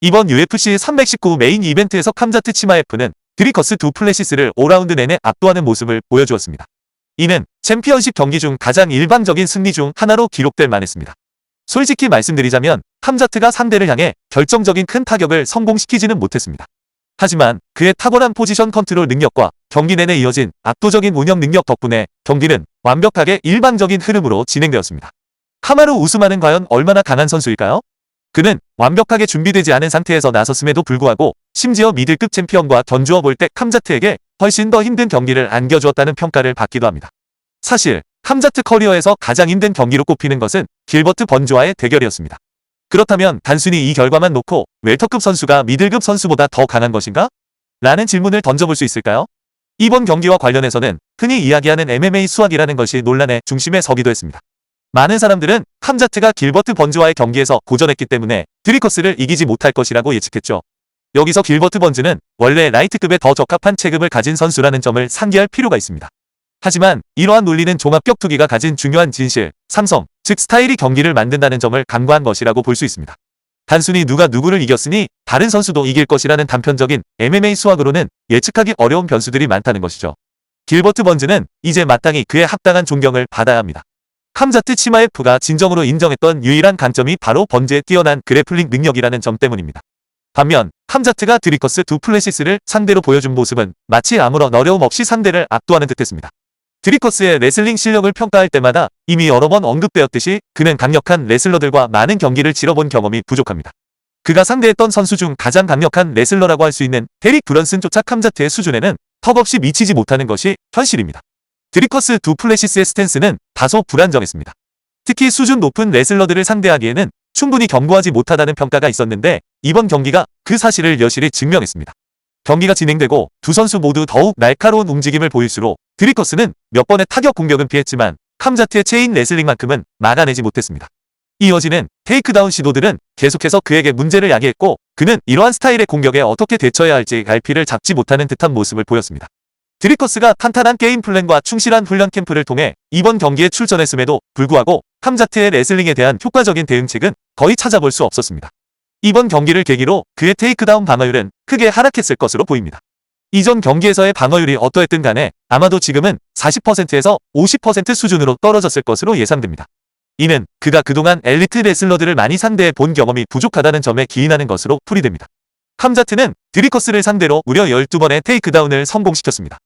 이번 UFC 319 메인 이벤트에서 캄자트 치마에프는 드리커스 두 플래시스를 5라운드 내내 압도하는 모습을 보여주었습니다. 이는 챔피언십 경기 중 가장 일방적인 승리 중 하나로 기록될 만했습니다. 솔직히 말씀드리자면 캄자트가 상대를 향해 결정적인 큰 타격을 성공시키지는 못했습니다. 하지만 그의 탁월한 포지션 컨트롤 능력과 경기 내내 이어진 압도적인 운영 능력 덕분에 경기는 완벽하게 일방적인 흐름으로 진행되었습니다. 카마루 우스만은 과연 얼마나 강한 선수일까요? 그는 완벽하게 준비되지 않은 상태에서 나섰음에도 불구하고 심지어 미들급 챔피언과 견주어 볼 때 캄자트에게 훨씬 더 힘든 경기를 안겨주었다는 평가를 받기도 합니다. 사실 캄자트 커리어에서 가장 힘든 경기로 꼽히는 것은 길버트 번즈와의 대결이었습니다. 그렇다면 단순히 이 결과만 놓고 웰터급 선수가 미들급 선수보다 더 강한 것인가? 라는 질문을 던져볼 수 있을까요? 이번 경기와 관련해서는 흔히 이야기하는 MMA 수학이라는 것이 논란의 중심에 서기도 했습니다. 많은 사람들은 캄자트가 길버트 번즈와의 경기에서 고전했기 때문에 드리커스를 이기지 못할 것이라고 예측했죠. 여기서 길버트 번즈는 원래 라이트급에 더 적합한 체급을 가진 선수라는 점을 상기할 필요가 있습니다. 하지만 이러한 논리는 종합격투기가 가진 중요한 진실, 삼성, 즉 스타일이 경기를 만든다는 점을 간과한 것이라고 볼 수 있습니다. 단순히 누가 누구를 이겼으니 다른 선수도 이길 것이라는 단편적인 MMA 수학으로는 예측하기 어려운 변수들이 많다는 것이죠. 길버트 번즈는 이제 마땅히 그에 합당한 존경을 받아야 합니다. 캄자트 치마에프가 진정으로 인정했던 유일한 강점이 바로 번즈의 뛰어난 그래플링 능력이라는 점 때문입니다. 반면 캄자트가 드리커스 두 플래시스를 상대로 보여준 모습은 마치 아무런 어려움 없이 상대를 압도하는 듯했습니다. 드리커스의 레슬링 실력을 평가할 때마다 이미 여러 번 언급되었듯이 그는 강력한 레슬러들과 많은 경기를 치러본 경험이 부족합니다. 그가 상대했던 선수 중 가장 강력한 레슬러라고 할 수 있는 데릭 브런슨조차 캄자트의 수준에는 턱없이 미치지 못하는 것이 현실입니다. 드리커스 두 플래시스의 스탠스는 다소 불안정했습니다. 특히 수준 높은 레슬러들을 상대하기에는 충분히 견고하지 못하다는 평가가 있었는데 이번 경기가 그 사실을 여실히 증명했습니다. 경기가 진행되고 두 선수 모두 더욱 날카로운 움직임을 보일수록 드리커스는 몇 번의 타격 공격은 피했지만 캄자트의 체인 레슬링만큼은 막아내지 못했습니다. 이어지는 테이크다운 시도들은 계속해서 그에게 문제를 야기했고 그는 이러한 스타일의 공격에 어떻게 대처해야 할지 갈피를 잡지 못하는 듯한 모습을 보였습니다. 드리커스가 탄탄한 게임 플랜과 충실한 훈련 캠프를 통해 이번 경기에 출전했음에도 불구하고 캄자트의 레슬링에 대한 효과적인 대응책은 거의 찾아볼 수 없었습니다. 이번 경기를 계기로 그의 테이크다운 방어율은 크게 하락했을 것으로 보입니다. 이전 경기에서의 방어율이 어떠했든 간에 아마도 지금은 40%에서 50% 수준으로 떨어졌을 것으로 예상됩니다. 이는 그가 그동안 엘리트 레슬러들을 많이 상대해 본 경험이 부족하다는 점에 기인하는 것으로 풀이됩니다. 캄자트는 드리커스를 상대로 무려 12번의 테이크다운을 성공시켰습니다.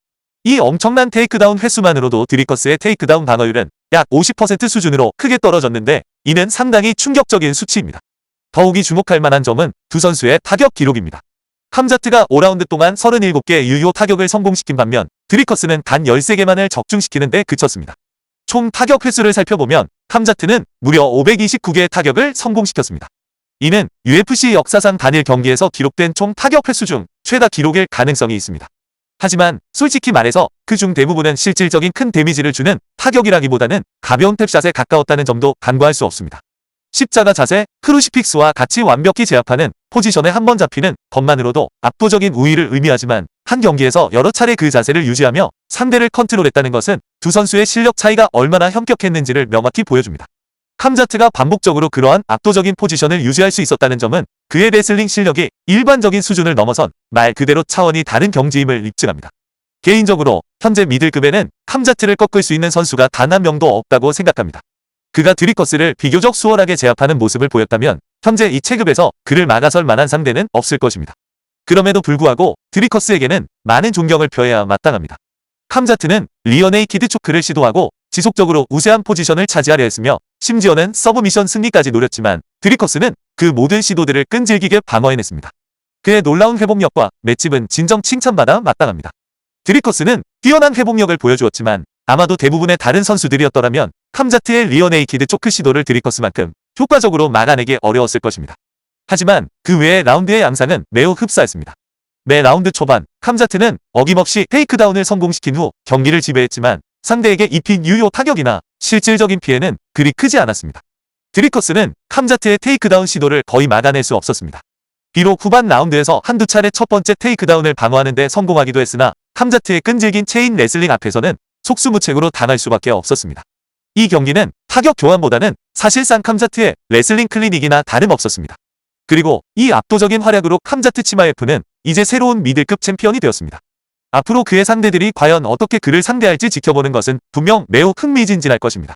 이 엄청난 테이크다운 횟수만으로도 드리커스의 테이크다운 방어율은 약 50% 수준으로 크게 떨어졌는데 이는 상당히 충격적인 수치입니다. 더욱이 주목할 만한 점은 두 선수의 타격 기록입니다. 함자트가 5라운드 동안 37개 유효 타격을 성공시킨 반면 드리커스는 단 13개만을 적중시키는 데 그쳤습니다. 총 타격 횟수를 살펴보면 함자트는 무려 529개의 타격을 성공시켰습니다. 이는 UFC 역사상 단일 경기에서 기록된 총 타격 횟수 중 최다 기록일 가능성이 있습니다. 하지만 솔직히 말해서 그중 대부분은 실질적인 큰 데미지를 주는 타격이라기보다는 가벼운 탭샷에 가까웠다는 점도 간과할 수 없습니다. 십자가 자세, 크루시픽스와 같이 완벽히 제압하는 포지션에 한 번 잡히는 것만으로도 압도적인 우위를 의미하지만 한 경기에서 여러 차례 그 자세를 유지하며 상대를 컨트롤했다는 것은 두 선수의 실력 차이가 얼마나 현격했는지를 명확히 보여줍니다. 캄자트가 반복적으로 그러한 압도적인 포지션을 유지할 수 있었다는 점은 그의 레슬링 실력이 일반적인 수준을 넘어선 말 그대로 차원이 다른 경지임을 입증합니다. 개인적으로 현재 미들급에는 캄자트를 꺾을 수 있는 선수가 단 한 명도 없다고 생각합니다. 그가 드리커스를 비교적 수월하게 제압하는 모습을 보였다면 현재 이 체급에서 그를 막아설 만한 상대는 없을 것입니다. 그럼에도 불구하고 드리커스에게는 많은 존경을 표해야 마땅합니다. 캄자트는 리어네이키드 초크를 시도하고 지속적으로 우세한 포지션을 차지하려 했으며 심지어는 서브미션 승리까지 노렸지만 드리커스는 그 모든 시도들을 끈질기게 방어해냈습니다. 그의 놀라운 회복력과 맷집은 진정 칭찬받아 마땅합니다. 드리커스는 뛰어난 회복력을 보여주었지만 아마도 대부분의 다른 선수들이었더라면 캄자트의 리어네이키드 초크 시도를 드리커스만큼 효과적으로 막아내기 어려웠을 것입니다. 하지만 그 외의 라운드의 양상은 매우 흡사했습니다. 매 라운드 초반 캄자트는 어김없이 테이크다운을 성공시킨 후 경기를 지배했지만 상대에게 입힌 유효 타격이나 실질적인 피해는 그리 크지 않았습니다. 드리커스는 캄자트의 테이크다운 시도를 거의 막아낼 수 없었습니다. 비록 후반 라운드에서 한두 차례 첫 번째 테이크다운을 방어하는 데 성공하기도 했으나 캄자트의 끈질긴 체인 레슬링 앞에서는 속수무책으로 당할 수밖에 없었습니다. 이 경기는 타격 교환보다는 사실상 캄자트의 레슬링 클리닉이나 다름없었습니다. 그리고 이 압도적인 활약으로 캄자트 치마예프는 이제 새로운 미들급 챔피언이 되었습니다. 앞으로 그의 상대들이 과연 어떻게 그를 상대할지 지켜보는 것은 분명 매우 흥미진진할 것입니다.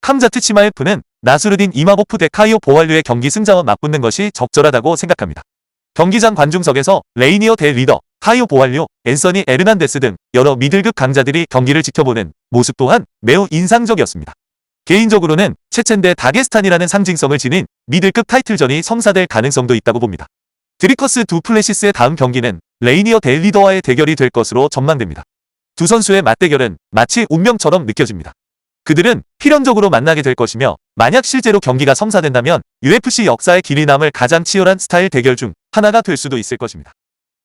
캄자트 치마예프는 나스루딘 이마보프 대 카이오 보활류의 경기 승자와 맞붙는 것이 적절하다고 생각합니다. 경기장 관중석에서 레이니어 대 리더, 카이오 보활류, 앤서니 에르난데스 등 여러 미들급 강자들이 경기를 지켜보는 모습 또한 매우 인상적이었습니다. 개인적으로는 체첸 대 다게스탄이라는 상징성을 지닌 미들급 타이틀전이 성사될 가능성도 있다고 봅니다. 드리커스 두 플래시스의 다음 경기는 레이니어 대 리더와의 대결이 될 것으로 전망됩니다. 두 선수의 맞대결은 마치 운명처럼 느껴집니다. 그들은 필연적으로 만나게 될 것이며 만약 실제로 경기가 성사된다면 UFC 역사에 길이 남을 가장 치열한 스타일 대결 중 하나가 될 수도 있을 것입니다.